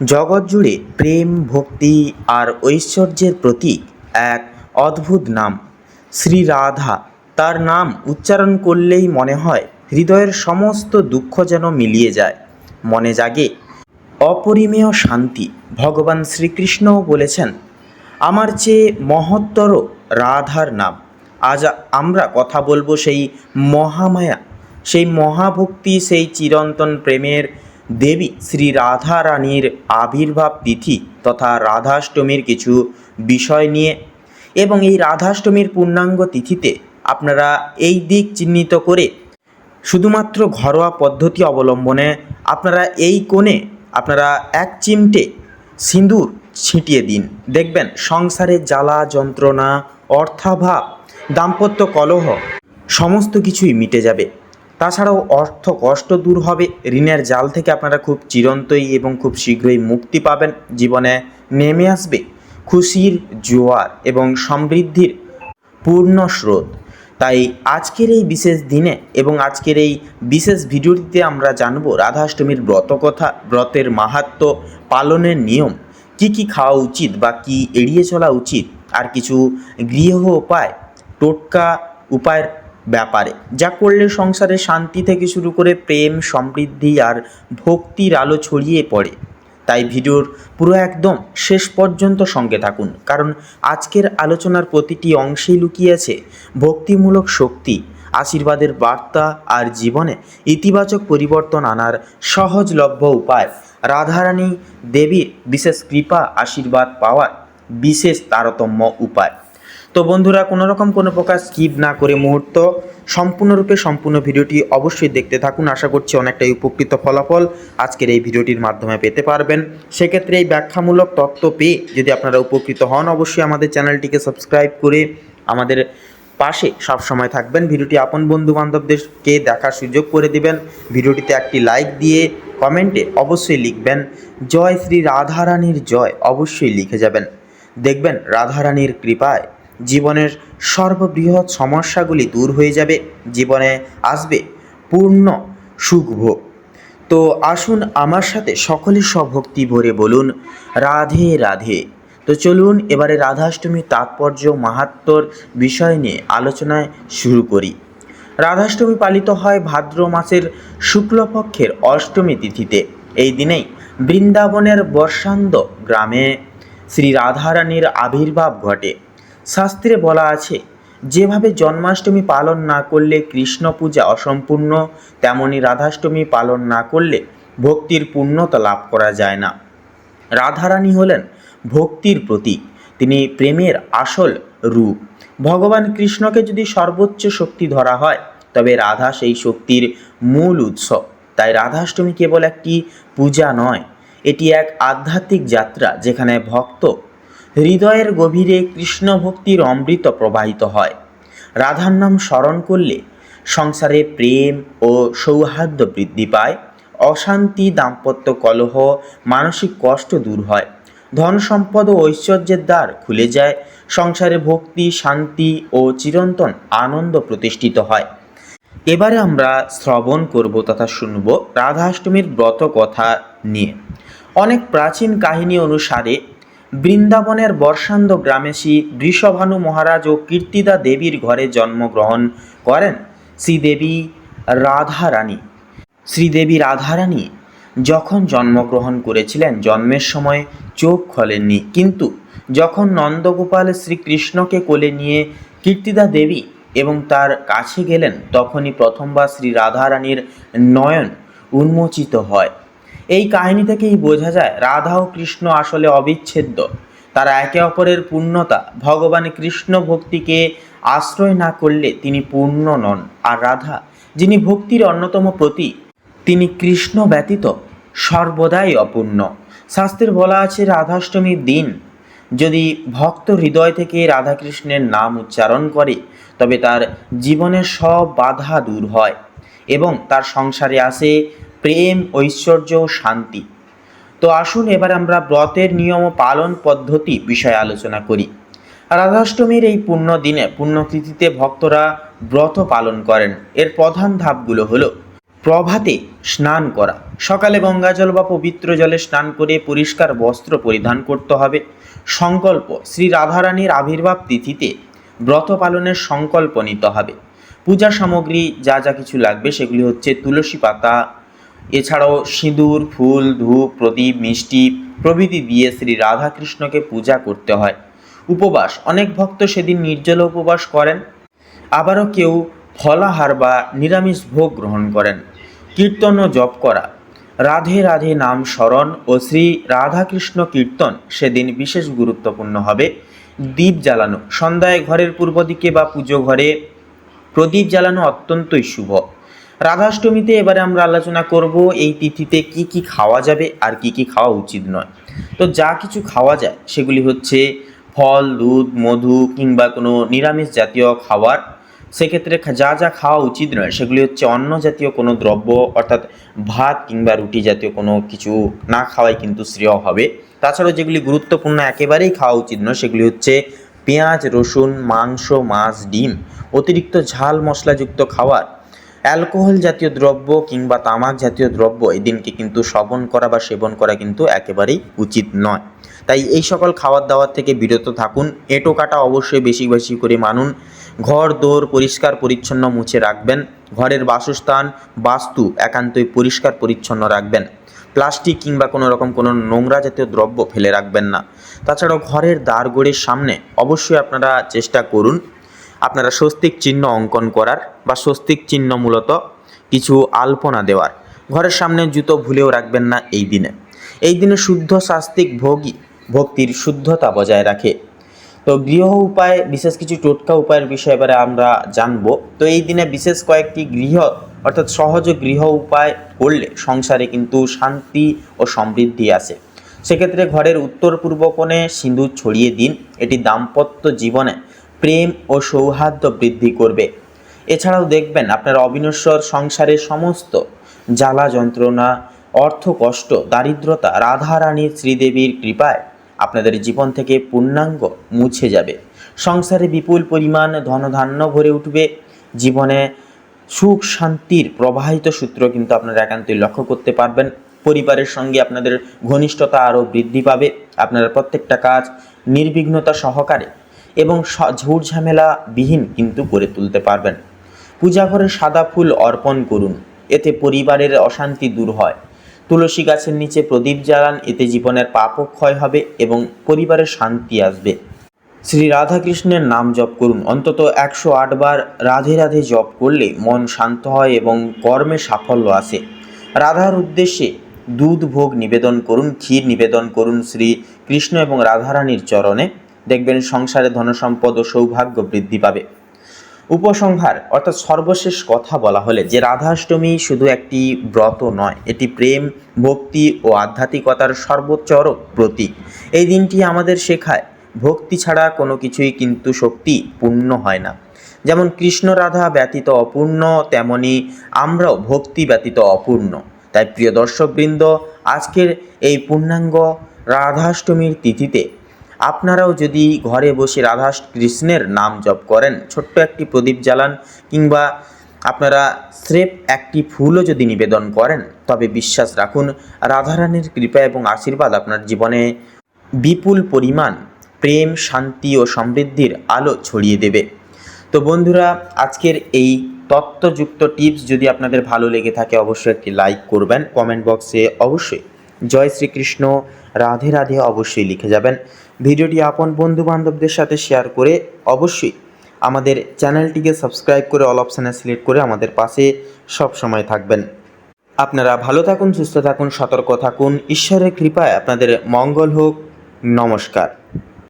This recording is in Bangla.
জগৎ জুড়ে প্রেম, ভক্তি আর ঐশ্বর্যের প্রতীক এক অদ্ভুত নাম। শ্রী রাধা তার নাম উচ্চারণ করলেই মনে হয় হৃদয়ের সমস্ত দুঃখ যেন মিলিয়ে যায়। মনে জাগে, অপরিমেয় শান্তি, ভগবান শ্রীকৃষ্ণও বলেছেন, আমার চেয়ে মহত্তর রাধার নাম। আজ আমরা কথা বলব সেই মহামায়া, সেই মহাভক্তি, সেই চিরন্তন প্রেমের দেবী শ্রী রাধা রানীর আবির্ভাব তিথি তথা রাধাষ্টমীর কিছু বিষয় নিয়ে। এবং এই রাধাষ্টমীর পূর্ণাঙ্গ তিথিতে আপনারা এই দিক চিহ্নিত করে শুধুমাত্র ঘরোয়া পদ্ধতি অবলম্বনে আপনারা এই কোণে আপনারা এক চিমটে সিঁদুর ছিটিয়ে দিন। দেখবেন সংসারে জ্বালা যন্ত্রণা, অর্থাভাব, দাম্পত্য কলহ, সমস্ত কিছুই মিটে যাবে। তাছাড়াও অর্থ কষ্ট দূর হবে। ঋণের জাল থেকে আপনারা খুব চিরন্তই এবং খুব শীঘ্রই মুক্তি পাবেন। জীবনে নেমে আসবে খুশির জোয়ার এবং সমৃদ্ধির পূর্ণ স্রোত। তাই আজকের এই বিশেষ দিনে এবং আজকের এই বিশেষ ভিডিওটিতে আমরা জানব রাধাষ্টমীর ব্রত কথা ব্রতের মাহাত্ম, পালনের নিয়ম, কি কি খাওয়া উচিত বা কি এড়িয়ে চলা উচিত, আর কিছু গৃহ উপায়, টোটকা উপায়ের ব্যাপারে, যা করলে সংসারে শান্তি থেকে শুরু করে প্রেম, সমৃদ্ধি আর ভক্তির আলো ছড়িয়ে পড়ে। তাই ভিডিওর পুরো একদম শেষ পর্যন্ত সঙ্গে থাকুন, কারণ আজকের আলোচনার প্রতিটি অংশেই লুকিয়ে আছে ভক্তিমূলক শক্তি, আশীর্বাদের বার্তা আর জীবনে ইতিবাচক পরিবর্তন আনার সহজলভ্য উপায়। রাধারানী দেবীর বিশেষ কৃপা, আশীর্বাদ পাওয়ার বিশেষ তারতম্য উপায়। তো বন্ধুরা কোনো রকম কোনো প্রকার স্কিপ না করে মুহূর্ত সম্পূর্ণরূপে সম্পূর্ণ ভিডিওটি অবশ্যই দেখতে থাকুন। আশা করছি অনেকটাই উপকৃত ফলাফল আজকের এই ভিডিওটির মাধ্যমে পেতে পারবেন। সেক্ষেত্রে এই ব্যাখ্যামূলক তথ্য পেয়ে যদি আপনারা উপকৃত হন, অবশ্যই আমাদের চ্যানেলটিকে সাবস্ক্রাইব করে আমাদের পাশে সব সময় থাকবেন। ভিডিওটি আপন বন্ধু বান্ধবদেরকে দেখার সুযোগ করে দিবেন। ভিডিওটিতে একটি লাইক দিয়ে কমেন্টে অবশ্যই লিখবেন, জয় শ্রী রাধারানীর জয়। অবশ্যই লিখে যাবেন। দেখবেন রাধারানীর কৃপায় জীবনের সর্ববৃহৎ সমস্যাগুলি দূর হয়ে যাবে, জীবনে আসবে পূর্ণ সুখ ভোগ তো আসুন আমার সাথে সকলে স্বভক্তি ভরে বলুন, রাধে রাধে। তো চলুন এবারে রাধাষ্টমীর তাৎপর্য মাহাত্মর বিষয় নিয়ে আলোচনায় শুরু করি। রাধাষ্টমী পালিত হয় ভাদ্র মাসের শুক্লপক্ষের অষ্টমী তিথিতে। এই দিনেই বৃন্দাবনের বর্ষান্দ গ্রামে শ্রী রাধারানীর আবির্ভাব ঘটে। শাস্ত্রে বলা আছে, যেভাবে জন্মাষ্টমী পালন না করলে কৃষ্ণ পূজা অসম্পূর্ণ, তেমনি রাধাষ্টমী পালন না করলে ভক্তির পূর্ণতা লাভ করা যায় না। রাধারানী হলেন ভক্তির প্রতীক। তিনি প্রেমের আসল রূপ। ভগবান কৃষ্ণকে যদি সর্বোচ্চ শক্তি ধরা হয়, তবে রাধা সেই শক্তির মূল উৎস। তাই রাধাষ্টমী কেবল একটি পূজা নয়, এটি এক আধ্যাত্মিক যাত্রা যেখানে ভক্ত হৃদয়ের গভীরে কৃষ্ণ ভক্তির অমৃত প্রবাহিত হয়। রাধার নাম স্মরণ করলে সংসারে প্রেম ও সৌহার্দ্য বৃদ্ধি পায়, অশান্তি, দাম্পত্য কলহ, মানসিক কষ্ট দূর হয়, ধন সম্পদ ও ঐশ্বর্যের দ্বার খুলে যায়, সংসারে ভক্তি, শান্তি ও চিরন্তন আনন্দ প্রতিষ্ঠিত হয়। এবারে আমরা শ্রবণ করব তথা শুনব রাধাষ্টমীর ব্রত কথা নিয়ে। অনেক প্রাচীন কাহিনী অনুসারে বৃন্দাবনের বর্ষান্দ গ্রামে শ্রী বৃষভানু মহারাজ ও কীর্তিদা দেবীর ঘরে জন্মগ্রহণ করেন শ্রীদেবী রাধারানী। শ্রীদেবী রাধারানী যখন জন্মগ্রহণ করেছিলেন, জন্মের সময় চোখ খোলেননি। কিন্তু যখন নন্দগোপাল শ্রীকৃষ্ণকে কোলে নিয়ে কীর্তিদা দেবী এবং তার কাছে গেলেন, তখনই প্রথমবার শ্রী রাধারানীর নয়ন উন্মোচিত হয়। এই কাহিনী থেকেই বোঝা যায়, রাধা ও কৃষ্ণ আসলে অবিচ্ছেদ্য। তারা একে অপরের পূর্ণতা, ভগবান কৃষ্ণ ভক্তিকে আশ্রয় না করলে তিনি পূর্ণ নন। আর রাধা, যিনি ভক্তির অন্যতম প্রতীক, তিনি কৃষ্ণ ব্যতীত সর্বদাই অপূর্ণ। শাস্ত্রের বলা আছে, রাধাষ্টমীর দিন যদি ভক্ত হৃদয় থেকে রাধাকৃষ্ণের নাম উচ্চারণ করে, তবে তার জীবনের সব বাধা দূর হয় এবং তার সংসারে আসে প্রেম, ঐশ্বর্য ও শান্তি। তো আসুন এবার আমরা ব্রতের নিয়ম ও পালন পদ্ধতি বিষয়ে আলোচনা করি। রাধাষ্টমীর এই পুণ্য দিনে পুণ্যতিথিতে ভক্তরা ব্রত পালন করেন। এর প্রধান ধাপগুলো হলো, প্রভাতে স্নান করা। সকালে গঙ্গাজল বা পবিত্র জলে স্নান করে পরিষ্কার বস্ত্র পরিধান করতে হবে। সংকল্প, শ্রী রাধারানীর আবির্ভাব তিথিতে ব্রত পালনের সংকল্প নিতে হবে। পূজা সামগ্রী, যা যা কিছু লাগবে সেগুলি হচ্ছে তুলসী পাতা এছাড়াও সিঁদুর, ফুল, ধূপ, প্রদীপ, মিষ্টি প্রভৃতি দিয়ে শ্রী রাধাকৃষ্ণকে পূজা করতে হয়। উপবাস, অনেক ভক্ত সেদিন নির্জল উপবাস করেন। আবারও কেউ ফলাহার বা নিরামিষ ভোগ গ্রহণ করেন। কীর্তন ও জপ করা। রাধে রাধে নাম স্মরণ ও শ্রী রাধাকৃষ্ণ কীর্তন সেদিন বিশেষ গুরুত্বপূর্ণ হবে। দীপ জ্বালানো, সন্ধ্যায় ঘরের পূর্ব দিকে বা পুজো ঘরে প্রদীপ জ্বালানো অত্যন্তই শুভ। রাধাষ্টমীতে এবারে আমরা আলোচনা করব এই তিথিতে কি কি খাওয়া যাবে আর কি কি খাওয়া উচিত নয়। তো যা কিছু খাওয়া যায়, সেগুলি হচ্ছে ফল, দুধ, মধু কিংবা কোনো নিরামিষ জাতীয় খাবার। সেক্ষেত্রে যা যা খাওয়া উচিত নয়, সেগুলি হচ্ছে অন্ন জাতীয় কোনো দ্রব্য অর্থাৎ ভাত কিংবা রুটি জাতীয় কোনো কিছু না খাওয়াই কিন্তু শ্রেয় হবে। তাছাড়াও যেগুলি গুরুত্বপূর্ণ একেবারেই খাওয়া উচিত নয়, সেগুলি হচ্ছে পেঁয়াজ, রসুন, মাংস, মাছ, ডিম, অতিরিক্ত ঝাল মশলাযুক্ত খাবার অ্যালকোহল জাতীয় দ্রব্য কিংবা তামাক জাতীয় দ্রব্য এই দিনকে কিন্তু সেবন করা বা সেবন করা কিন্তু একেবারেই উচিত নয়। তাই এই সকল খাবার দাবার থেকে বিরত থাকুন। এঁটো কাটা অবশ্যই বেশি বেশি করে মানুন। ঘর, দোর পরিষ্কার, পরিচ্ছন্ন মুছে রাখবেন। ঘরের বাসস্থান, বাস্তু একান্তই পরিষ্কার, পরিচ্ছন্ন রাখবেন। প্লাস্টিক কিংবা কোনো রকম কোনো নোংরা জাতীয় দ্রব্য ফেলে রাখবেন না। তাছাড়াও ঘরের দ্বারগড়ের সামনে অবশ্যই আপনারা চেষ্টা করুন আপনারা স্বস্তিক চিহ্ন অঙ্কন করার বা স্বস্তিক চিহ্ন মূলত কিছু আলপনা দেওয়ার। ঘরের সামনে জুতো ভুলেও রাখবেন না এই দিনে। এই দিনে শুদ্ধ শাস্তিক ভোগী ভক্তির শুদ্ধতা বজায় রাখে। তো গৃহ উপায়, বিশেষ কিছু টোটকা উপায়ের বিষয়ে এবারে আমরা জানব। তো এই দিনে বিশেষ কয়েকটি গৃহ, অর্থাৎ সহজ গৃহ উপায় করলে সংসারে কিন্তু শান্তি ও সমৃদ্ধি আসে। সেক্ষেত্রে ঘরের উত্তর পূর্ব কোণে সিঁদুর ছড়িয়ে দিন। এটি দাম্পত্য জীবনে প্রেম ও সৌহার্দ্য বৃদ্ধি করবে। এছাড়াও দেখবেন আপনার অবিনশ্বর সংসারের সমস্ত জ্বালা যন্ত্রণা, অর্থ কষ্ট, দারিদ্রতা, রাধারানীর শ্রীদেবীর কৃপায় আপনাদের জীবন থেকে পূর্ণাঙ্গ মুছে যাবে। সংসারে বিপুল পরিমাণ ধনধান্য ভরে উঠবে। জীবনে সুখ শান্তির প্রবাহিত সূত্র কিন্তু আপনারা একান্তই লক্ষ্য করতে পারবেন। পরিবারের সঙ্গে আপনাদের ঘনিষ্ঠতা আরও বৃদ্ধি পাবে। আপনারা প্রত্যেকটা কাজ নির্বিঘ্নতা সহকারে এবং ঝুট ঝামেলা বিহীন কিন্তু করে তুলতে পারবেন। পূজা ঘরে সাদা ফুল অর্পণ করুন, এতে পরিবারের অশান্তি দূর হয়। তুলসী গাছের নিচে প্রদীপ জ্বালান, এতে জীবনের পাপক্ষয় হবে এবং পরিবারের শান্তি আসবে। শ্রী রাধাকৃষ্ণের নাম জপ করুন, অন্তত একশো আটবার রাধে রাধে জপ করলে মন শান্ত হয় এবং কর্মে সাফল্য আসে। রাধার উদ্দেশ্যে দুধ ভোগ নিবেদন করুন, ক্ষীর নিবেদন করুন শ্রী কৃষ্ণ এবং রাধারানীর চরণে। দেখবেন সংসারে ধনসম্পদ ও সৌভাগ্য বৃদ্ধি পাবে। উপসংহার, অর্থাৎ সর্বশেষ কথা বলা হলে যে রাধাষ্টমী শুধু একটি ব্রত নয়, এটি প্রেম, ভক্তি ও আধ্যাত্মিকতার সর্বোচ্চর প্রতীক। এই দিনটি আমাদের শেখায়, ভক্তি ছাড়া কোনো কিছুই কিন্তু শক্তি পূর্ণ হয় না। যেমন কৃষ্ণ রাধা ব্যতীত অপূর্ণ, তেমনি আমরাও ভক্তি ব্যতীত অপূর্ণ। তাই প্রিয় দর্শকবৃন্দ, আজকের এই পূর্ণাঙ্গ রাধাষ্টমীর তিথিতে আপনারাও যদি ঘরে বসে রাধা কৃষ্ণের নাম জপ করেন, ছোট্ট একটি প্রদীপ জ্বালান, কিংবা আপনারা স্রেফ একটি ফুলও যদি নিবেদন করেন, তবে বিশ্বাস রাখুন, রাধারানীর কৃপা এবং আশীর্বাদ আপনার জীবনে বিপুল পরিমাণ প্রেম, শান্তি ও সমৃদ্ধির আলো ছড়িয়ে দেবে। তো বন্ধুরা, আজকের এই তত্ত্বযুক্ত টিপস যদি আপনাদের ভালো লেগে থাকে, অবশ্যই একটি লাইক করবেন। কমেন্ট বক্সে অবশ্যই জয় শ্রীকৃষ্ণ। রাধে রাধে অবশ্যই লিখে যাবেন। ভিডিওটি আপন বন্ধু বান্ধবদের সাথে শেয়ার করে অবশ্যই আমাদের চ্যানেলটিকে সাবস্ক্রাইব করে অল অপশানে সিলেক্ট করে আমাদের পাশে সব সময় থাকবেন। আপনারা ভালো থাকুন, সুস্থ থাকুন, সতর্ক থাকুন। ঈশ্বরের কৃপায় আপনাদের মঙ্গল হোক। নমস্কার।